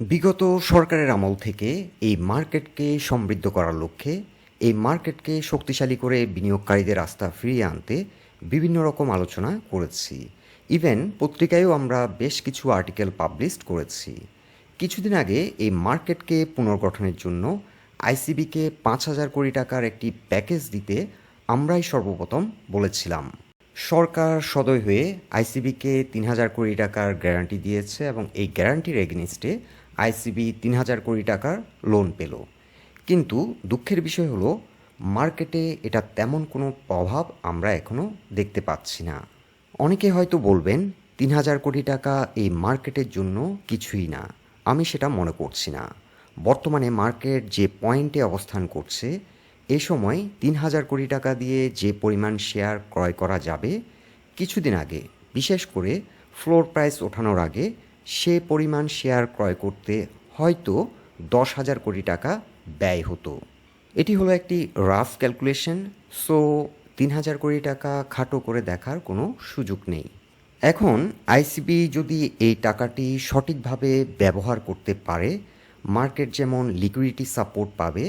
বিগত সরকারের আমল থেকে এই মার্কেটকে সমৃদ্ধ করার লক্ষ্যে এই মার্কেটকে শক্তিশালী করে বিনিয়োগকারীদের আস্থা ফিরিয়ে আনতে বিভিন্ন রকম আলোচনা করেছি। ইভেন পত্রিকায়ও আমরা বেশ কিছু আর্টিকেল পাবলিশ করেছি। কিছুদিন আগে এই মার্কেটকে পুনর্গঠনের জন্য আইসিবিকে পাঁচ হাজার কোটি টাকার একটি প্যাকেজ দিতে আমরাই সর্বপ্রথম বলেছিলাম। সরকার সদয় হয়ে আইসিবিকে তিন হাজার কোটি টাকার গ্যারান্টি দিয়েছে এবং এই গ্যারান্টির এগেনিস্টে আইসিবি তিন হাজার কোটি টাকার লোন পেল। কিন্তু দুঃখের বিষয় হলো মার্কেটে এটা তেমন কোনো প্রভাব আমরা এখনও দেখতে পাচ্ছি না। অনেকে হয়তো বলবেন, তিন হাজার কোটি টাকা এই মার্কেটের জন্য কিছুই না। আমি সেটা মনে করছি না। বর্তমানে মার্কেট যে পয়েন্টে অবস্থান করছে, এ সময় তিন হাজার কোটি টাকা দিয়ে যে পরিমাণ শেয়ার ক্রয় করা যাবে, কিছুদিন আগে, বিশেষ করে ফ্লোর প্রাইস ওঠানোর আগে সে পরিমাণ শেয়ার ক্রয় করতে হয়তো দশ হাজার কোটি টাকা ব্যয় হতো। এটি হলো একটি রাফ ক্যালকুলেশন, সো তিন হাজার কোটি টাকা খাটো করে দেখার কোনো সুযোগ নেই। এখন আইসিবি যদি এই টাকাটি সঠিকভাবে ব্যবহার করতে পারে, মার্কেট যেমন লিকুইডিটি সাপোর্ট পাবে,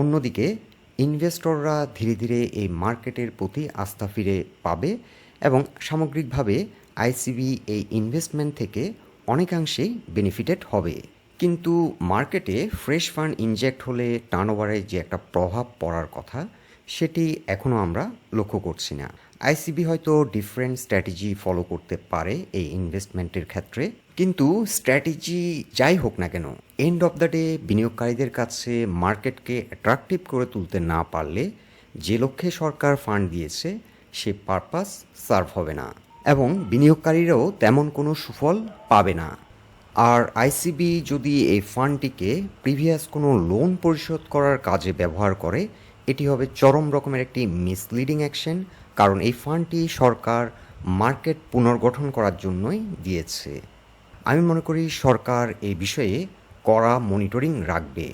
অন্যদিকে ইনভেস্টররা ধীরে ধীরে এই মার্কেটের প্রতি আস্থা ফিরে পাবে এবং সামগ্রিকভাবে আইসিবি এই ইনভেস্টমেন্ট থেকে অনেকাংশেই বেনিফিটেড হবে। কিন্তু মার্কেটে ফ্রেশ ফান্ড ইনজেক্ট হলে টার্নওভারে যে একটা প্রভাব পড়ার কথা, সেটি এখনও আমরা লক্ষ্য করছি না। আইসিবি হয়তো ডিফারেন্ট স্ট্র্যাটেজি ফলো করতে পারে এই ইনভেস্টমেন্টের ক্ষেত্রে। কিন্তু স্ট্র্যাটেজি যাই হোক না কেন এন্ড অফ দ্য ডে বিনিয়োগকারীদের কাছে মার্কেটকে অ্যাট্রাকটিভ করে তুলতে না পারলে যে লক্ষ্যে সরকার ফান্ড দিয়েছে, সে পারপাস সার্ভ হবে না। এবং বিনিয়োগকারীরাও তেমন কোনো সুফল পাবে না। আর আইসিবি যদি এই ফান্ডটিকে প্রিভিয়াস কোনো লোন পরিশোধ করার কাজে ব্যবহার করে, এটি হবে চরম রকমের একটি মিসলিডিং অ্যাকশন, কারণ এই ফান্ডটি সরকার মার্কেট পুনর্গঠন করার জন্যই দিয়েছে। আমি মনে করি সরকার এই বিষয়ে কড়া মনিটরিং রাখবে।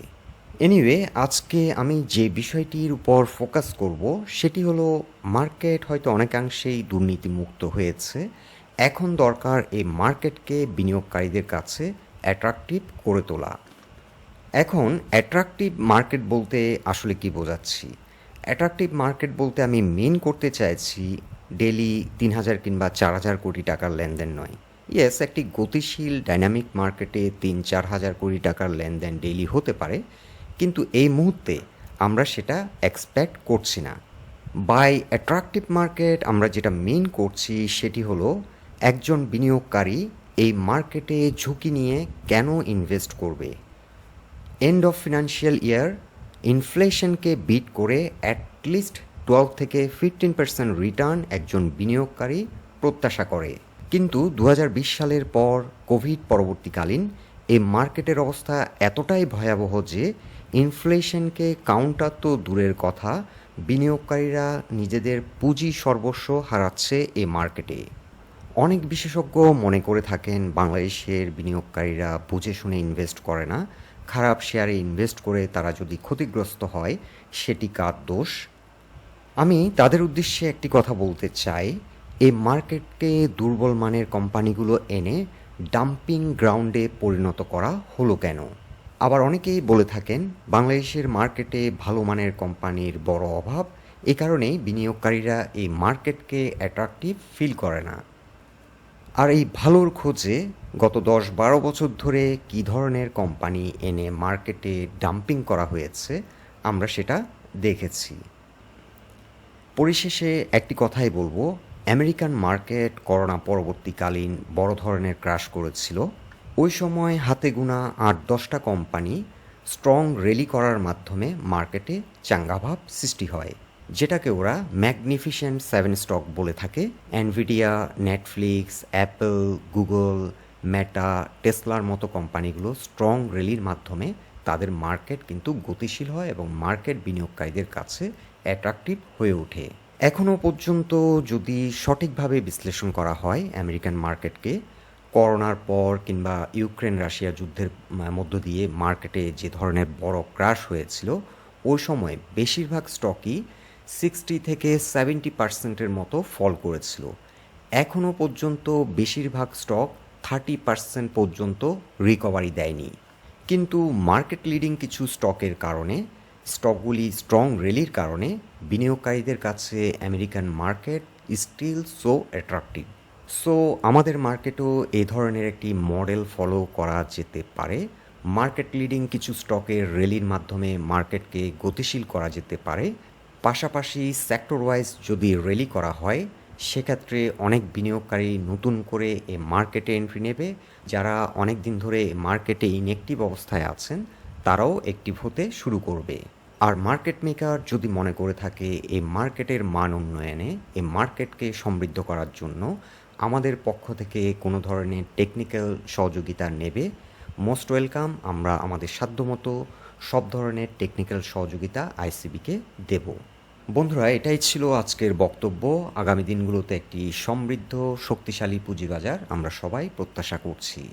এনিওয়ে আজকে আমি যে বিষয়টির উপর ফোকাস করব, সেটি হলো মার্কেট হয়তো অনেকাংশেই দুর্নীতিমুক্ত হয়েছে। এখন দরকার এই মার্কেটকে বিনিয়োগকারীদের কাছে অ্যাট্রাকটিভ করে তোলা। এখন অ্যাট্রাকটিভ মার্কেট বলতে আসলে কি বোঝাচ্ছি? অ্যাট্রাকটিভ মার্কেট বলতে আমি মেন করতে চাইছি ডেলি তিন হাজার কিংবা চার হাজার কোটি টাকার লেনদেন নয়। ইয়েস একটি গতিশীল ডাইনামিক মার্কেটে তিন চার হাজার কোটি টাকার লেনদেন ডেলি হতে পারে। কিন্তু এই মুহূর্তে আমরা সেটা এক্সপেক্ট করছি না। বাই অ্যাট্রাকটিভ মার্কেট আমরা যেটা মেন করছি সেটি হলো একজন বিনিয়োগকারী এই মার্কেটে ঝুঁকি নিয়ে কেন ইনভেস্ট করবে? এন্ড অফ ফিনান্সিয়াল ইয়ার ইনফ্লেশনকে বিট করে অ্যাটলিস্ট টুয়েলভ থেকে ফিফটিন পার্সেন্ট রিটার্ন একজন বিনিয়োগকারী প্রত্যাশা করে। কিন্তু দু হাজার বিশ সালের পর কোভিড পরবর্তীকালীন এই মার্কেটের অবস্থা এতটাই ভয়াবহ যে ইনফ্লেশনকে কাউন্টার তো দূরের কথা, বিনিয়োগকারীরা নিজেদের পুঁজি সর্বস্ব হারাচ্ছে এই মার্কেটে। অনেক বিশেষজ্ঞ মনে করে থাকেন, বাংলাদেশের বিনিয়োগকারীরা বুঝে শুনে ইনভেস্ট করে না। খারাপ শেয়ারে ইনভেস্ট করে তারা যদি ক্ষতিগ্রস্ত হয়, সেটি কার দোষ? আমি তাদের উদ্দেশ্যে একটি কথা বলতে চাই। এই মার্কেটকে দুর্বল মানের কোম্পানিগুলো এনে ডাম্পিং গ্রাউন্ডে পরিণত করা হলো কেন? আবার অনেকেই বলে থাকেন, বাংলাদেশের মার্কেটে ভালো মানের কোম্পানির বড় অভাব এ কারণেই বিনিয়োগকারীরা এই মার্কেটকে অ্যাট্রাকটিভ ফিল করে না। আর এই ভালোর খোঁজে গত দশ বারো বছর ধরে কী ধরনের কোম্পানি এনে মার্কেটে ডাম্পিং করা হয়েছে, আমরা সেটা দেখেছি। পরিশেষে একটি কথাই বলব, আমেরিকান মার্কেট করোনা পরবর্তীকালীন বড় ধরনের ক্রাশ করেছিল। ওই সময় হাতে গোনা আট দশটা কোম্পানি স্ট্রং র্যালি করার মাধ্যমে মার্কেটে চাঙ্গাভাব সৃষ্টি হয়, যেটাকে ওরা ম্যাগনিফিসেন্ট সেভেন স্টক বলে থাকে। Nvidia Netflix Apple Google Meta টেসলার মতো কোম্পানিগুলো স্ট্রং র্যালির মাধ্যমে তাদের মার্কেট কিন্তু গতিশীল হয় এবং মার্কেট বিনিয়োগকারীদের কাছে অ্যাট্রাকটিভ হয়ে ওঠে। এখনও পর্যন্ত যদি সঠিকভাবে বিশ্লেষণ করা হয় আমেরিকান মার্কেটকে করোনার পর কিংবা ইউক্রেন রাশিয়া যুদ্ধের মধ্য দিয়ে মার্কেটে যে ধরনের বড় ক্রাশ হয়েছিল, ওই সময় বেশিরভাগ স্টকই সিক্সটি থেকে সেভেন্টি পার্সেন্টের মতো ফল করেছিল। এখনও পর্যন্ত বেশিরভাগ স্টক থার্টি পার্সেন্ট পর্যন্ত রিকভারি দেয়নি। কিন্তু মার্কেট লিডিং কিছু স্টকের কারণে স্টকগুলি স্ট্রং র্যালির কারণে বিনিয়োগকারীদের কাছে American market still so attractive so আমাদের মার্কেটও এই ধরনের একটি মডেল ফলো করা যেতে পারে। মার্কেট লিডিং কিছু স্টকের র্যালির মাধ্যমে মার্কেটকে গতিশীল করা যেতে পারে। পাশাপাশি সেক্টর ওয়াইজ যদি র্যালি করা হয়, সেক্ষেত্রে অনেক বিনিয়োগকারী নতুন করে এ মার্কেটে এন্ট্রি নেবে। যারা অনেক দিন ধরে মার্কেটে ইনঅ্যাক্টিভ অবস্থায় আছেন, তারাও অ্যাক্টিভ হতে শুরু করবে। আর মার্কেট মেকার যদি মনে করে থাকে এই মার্কেটের মান উন্নয়নে এই মার্কেটকে সমৃদ্ধ করার জন্য আমাদের পক্ষ থেকে কোনো ধরনের টেকনিক্যাল সহযোগিতা নেবে মোস্ট ওয়েলকাম আমরা আমাদের সাধ্যমতো সব ধরনের টেকনিক্যাল সহযোগিতা আইসিবিকে দেব। বন্ধুরা, এটাই ছিল আজকের বক্তব্য। আগামী দিনগুলোতে একটি সমৃদ্ধ, শক্তিশালী পুঁজিবাজার আমরা সবাই প্রত্যাশা করছি।